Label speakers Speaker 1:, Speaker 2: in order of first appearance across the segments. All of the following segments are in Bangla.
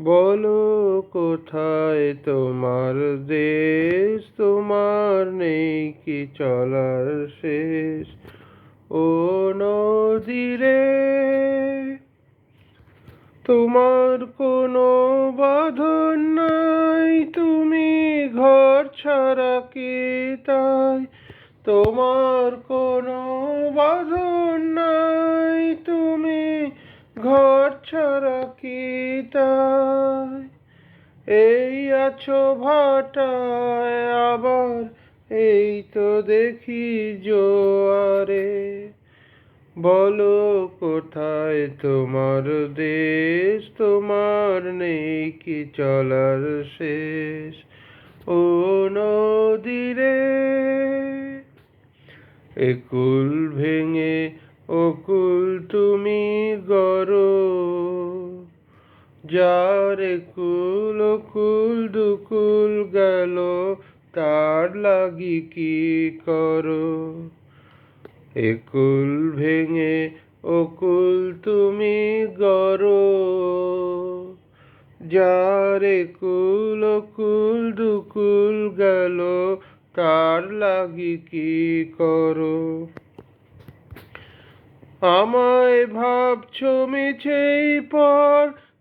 Speaker 1: বলো কোথায় তোমার দেশ? তোমার নেই কি চলার শেষ? ও নদীরে, তোমার কোনো বাঁধন নাই। তুমি ঘর ছাড়া কি তাই? তোমার কোনো বাঁধন নাই। তুমি ঘর ছাড়া কি তাই? এই আছো ভাটায় আবার, এই তো দেখি জোয়ারে। বলো কোথায় তোমার দেশ, তোমার নেই কি চলার শেষ? ও নদীরে একুল ভেঙে অকুল তুমি গড়ো। যার একুল অকুল দুকুল গেল, তার লাগি কি করো? একুল ভেঙে অকুল তুমি গড়ো। যার একুল অকুল দুকুল গেল, তার লাগি কি করো? আমায় ভাবছ মিছেই পর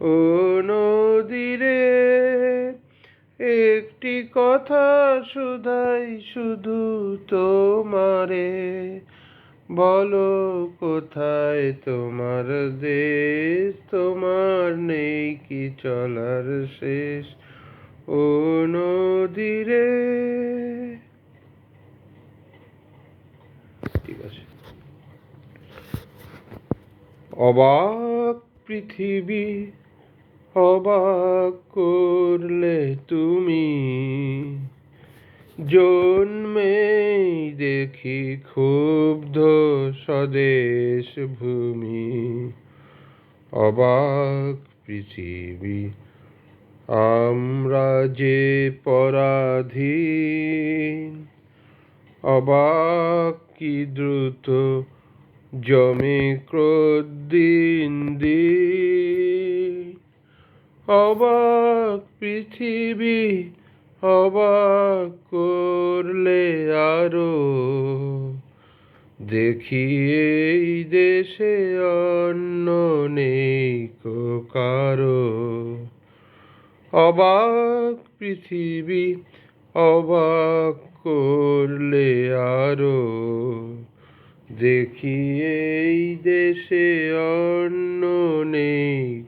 Speaker 1: ও নদীরে, একটি কথা শুধাই শুধু তোমারে। বলো কোথায় তোমার দেশ? তোমার নেই কি চলার শেষ? ও নদীরে। ঠিক আছে। অবাক পৃথিবী অবাক করলে তুমি জন্মেই দেখি ক্ষুব্ধ স্বদেশ ভূমি। অবাক পৃথিবী, আমরা যে পরাধীন। অবাক কি দ্রুত জমে দিন দিন। অবাক পৃথিবী অবাক করলে আরও। দেখি এই দেশে অন্য নেই কারও। অবাক পৃথিবী অবাক করলে আরও। দেখি এই দেশে অন্য নেই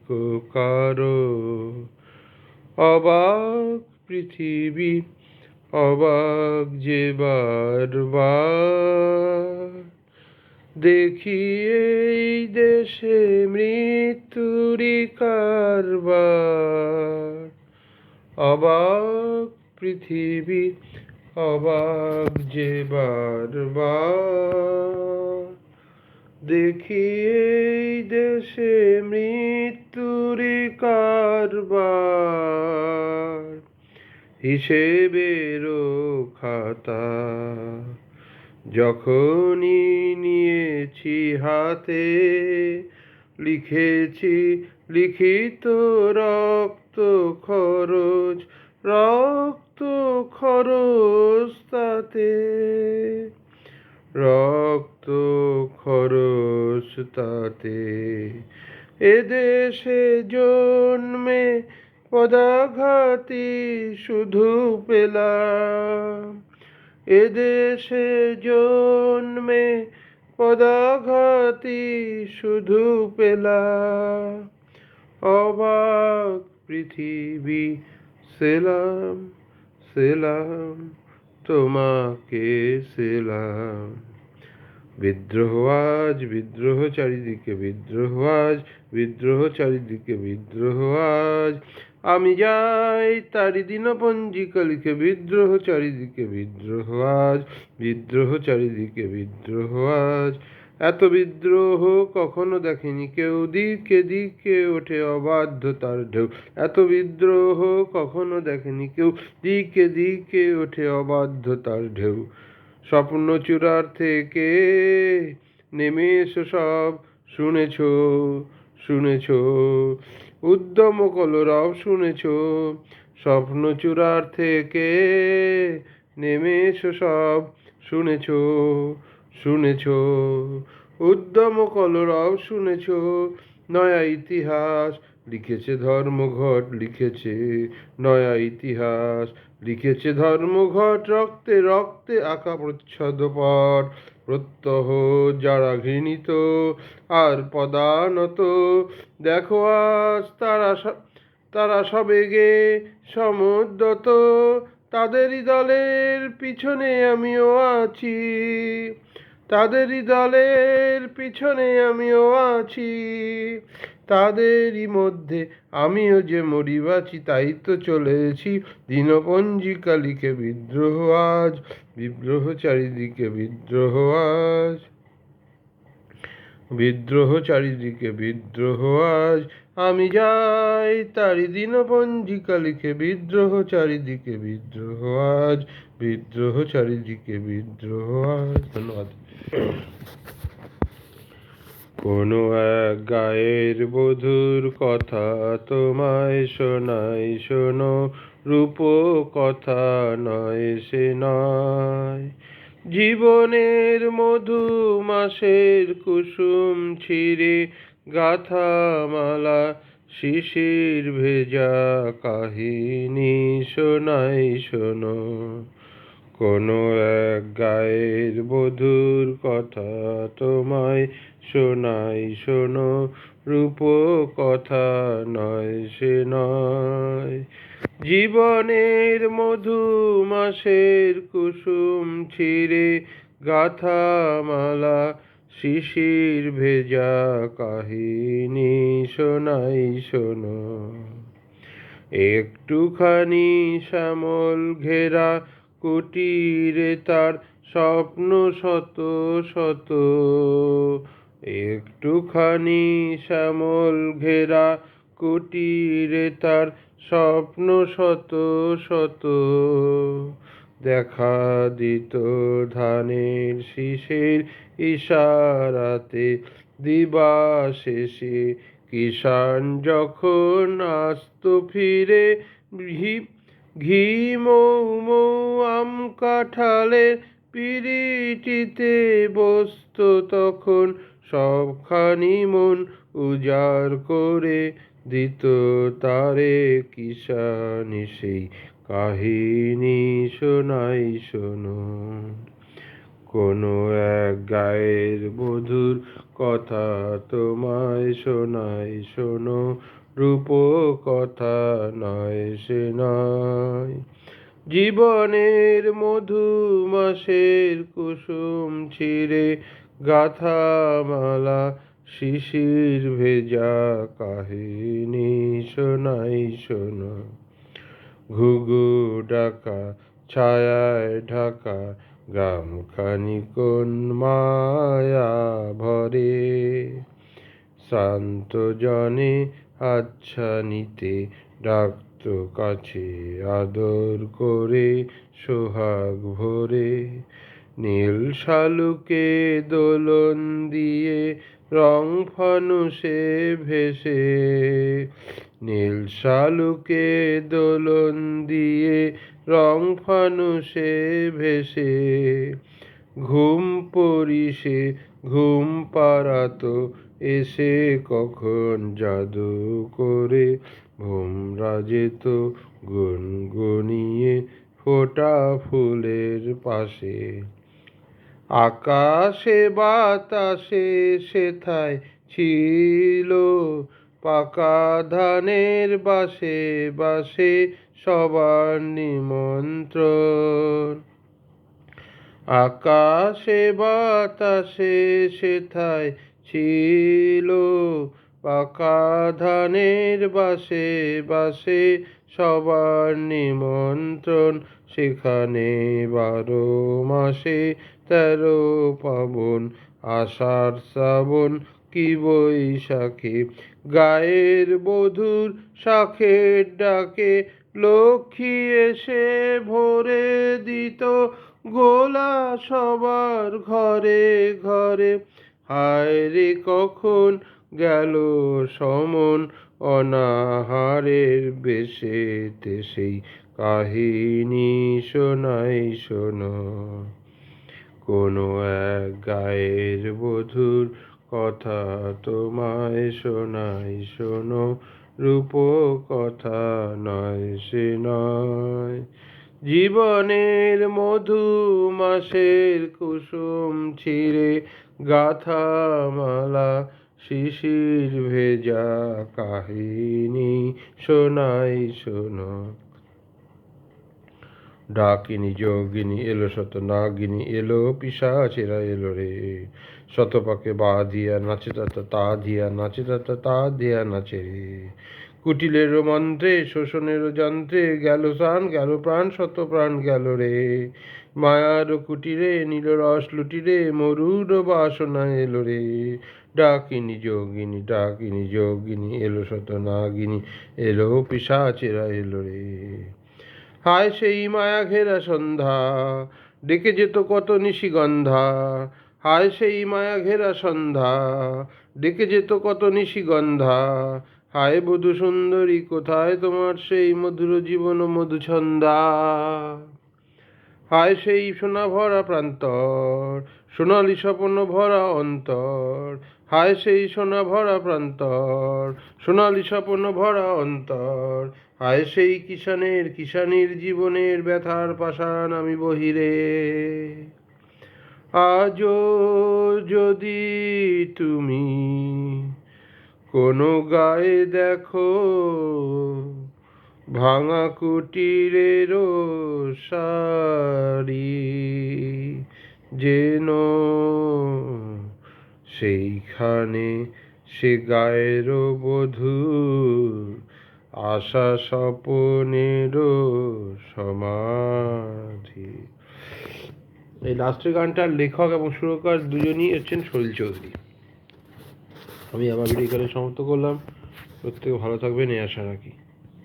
Speaker 1: কারও। অবাক পৃথিবী, অবাক যে বারবার। দেখি এই দেশে মৃত্যুরি কারবার। অবাক পৃথিবী অবাক যে দেখি এই দেশে মৃত্যুরি কারবার হিসেবেরও খাতা। যখনই নিয়েছি হাতে, লিখেছি লিখিত রক্ত খরচ, রক্ত খরচ তাতে রক্ত খরচ তাতে এদেশে জন্মে পদাঘাতি শুধু পেলাম। এদেশে জন্মে পদাঘাতি শুধু পেলা অবাক পৃথিবী সেলাম। সেলাম তোমাকে সেলাম বিদ্রোহ আজ, বিদ্রোহ চারিদিকে, বিদ্রোহ আজ, বিদ্রোহ চারিদিকে, বিদ্রোহ আজ। আমি যাই তারি দিন পঞ্জিকা লিখে, বিদ্রোহ চারিদিকে, বিদ্রোহ আজ, বিদ্রোহ চারিদিকে, বিদ্রোহ আজ। এত বিদ্রোহ কখনো দেখেনি কেউ। দিকে দিকে ওঠে অবাধ্যতার ঢেউ। এত বিদ্রোহ কখনো দেখেনি কেউ। দিকে দিকে ওঠে অবাধ্যতার ঢেউ। স্বপ্ন চূড়ার থেকে নেমে এসো সব। শুনেছ শুনেছ। উদ্যম কলরব শুনেছ। স্বপ্ন চূড়ার থেকে নেমে এসো সব। শুনেছ শুনেছ, উদ্যম কলরব শুনেছ, নয়া ইতিহাস লিখেছে ধর্মঘট, লিখেছে নয়া ইতিহাস, লিখেছে ধর্মঘট, রক্তে রক্তে আঁকা প্রচ্ছদ পট, প্রত্যহ যারা ঘৃণিত আর পদানত, দেখো আজ তারা তারা সবেগে সমুদ্রত, তাদেরই দলের পিছনে আমিও আছি। তাদেরই দলের পিছনে আমিও আছি, তাদেরই মধ্যে আমিও যে মরি বাঁচি তাই তো চলেছি। দিনপঞ্জিকা লিখে বিদ্রোহ আজ, বিদ্রোহ চারিদিকে বিদ্রোহ আজ। বিদ্রোহ চারিদিকে বিদ্রোহ, আজ আমি যাই তারি দিনপঞ্জিকা লিখে বিদ্রোহ চারিদিকে বিদ্রোহ, আজ বিদ্রোহ চারিদিকে বিদ্রোহ, আজ। ধন্যবাদ। কোনো এক গায়ের বধুর কথা তোমায় শোনাই শোনো রূপ কথা নয় সে নয়। জীবনের মধু মাসের কুসুম ছিঁড়ে গাথা মালা শিশির ভেজা কাহিনী শোনাই শোনো। কোনো এক গায়ের বধুর কথা তোমায় শোনাই শোনো। রূপ কথা নয় সে নয়। জীবনের মধু মাসের কুসুম ছিঁড়ে গাথা মালা শিশির ভেজা কাহিনী শোনাই শোনো। একটুখানি শ্যামল ঘেরা কুটিরে তার স্বপ্ন শত শত। একটুখানি শ্যামল ঘেরা কুটিরে তার স্বপ্ন শত শত দেখা দিত ধানের শীষের ইশারাতে। দিবা শেষে কিষান যখন আসত ফিরে, ঘি মৌ মৌ, আম কাঁঠালের পিরিটিতে বসত, তখন সবখানি মন উজাড় করে দিত তারে কিষানি সেই কাহিনী শোনাই শোনো। কোনো এক গায়ের বধুর কথা তোমায় শোনাই শোনো, রূপ কথা নয় সে নয়। জীবনের মধু মাসের কুসুম ছিঁড়ে গাথা মালা শিশির ভেজা কাহিনী শোনাই শোনো। ঘুঘু ডাকা, ছায়ায় ঢাকা গ্রামখানি কোন মায়া ভরে? শান্ত জনে আচ্ছা নিতে ডাকত কাছে, আদর করে সোহাগ ভরে। নীল শালুকে দোলন দিয়ে রং ফানুষে ভেসে, নীল শালুকে দোলন দিয়ে রং ফানুষে ভেসে। ঘুম পরিসে ঘুম পাড়াতো এসে কখন জাদু করে? ভোমরা যেত গুনগুনিয়ে ফোটা ফুলের পাশে। আকাশে বাতাসে সেথায় ছিল, পাকা ধানের বাসে বাসে সবার নিমন্ত্রণ। আকাশে বাতাসে সেথায় ছিল, পাকা ধানের বাসে বাসে সবার নিমন্ত্রণ। সেখানে বারো মাসে তেরো পাবন, আষাঢ় শ্রাবণ কি বৈশাখে? গায়ের বধূর শাখের ডাকে লক্ষ্মী এসে ভরে দিত, গোলা সবার ঘরে ঘরে। হায় রে, কখন গেল সমন অনাহারের বেশেতে? সেই কাহিনী শোনাই শোনো। কোনো এক গায়ের বধূর কথা তোমায় শোনাই শোনো, রূপ কথা নয় সে নয়। জীবনের মধু মাসের কুসুম ছিঁড়ে গাথা মালা শিশির ভেজা কাহিনী শোনাই শোনো। ডাকিনী, যোগিনী এলো, শত নাগিনী এলো, পিসাচেরা এলো রে। শতপাকে বা দিয়া নাচে তাতা, তা দিয়া নাচে তাতা, তা দিয়া নাচে রে। কুটিলের মন্ত্রে শোষণের যন্ত্রে, গেল প্রাণ গেল প্রাণ, শত প্রাণ গেল রে। মায়ার কুটিরে, নীল রস লুটিরে, মরুর বাসনা এলো রে। ডাকিনী, যোগিনী ডাকিনী, যোগিনী এলো, শত নাগিনী এলো, পিসাচেরা এলো রে। হায় সেই মায়া ঘেরা সন্ধ্যা, ডেকে যেত কত নিশিগন্ধা। হায় সেই মায়া ঘেরা সন্ধ্যা, ডেকে যেত কত নিশিগন্ধা। হায় বধু সুন্দরী, কোথায় তোমার সেই মধুর জীবন মধুছন্দা হায় সেই সোনা ভরা প্রান্তর, সোনালি স্বপ্ন ভরা অন্তর হায় সেই সোনা ভরা প্রান্তর, সোনালি স্বপ্ন ভরা অন্তর। হায় সেই কিষানের কিষানির জীবনের ব্যথার পাশান আমি বহিরে। আজও যদি তুমি কোনো গায়ে দেখো ভাঙা কুটিরের সারি, যেন সেইখানে সে গায়ের বধূর আশা স্বপনের সমাধি। এই লাস্টের গানটার লেখক এবং সুরকার দুজনই হচ্ছেন সলিল চৌধুরী। আমি আমার ভিডিও এখানে সমাপ্ত করলাম। প্রত্যেকে ভালো থাকবেন, এই আশা রাখি।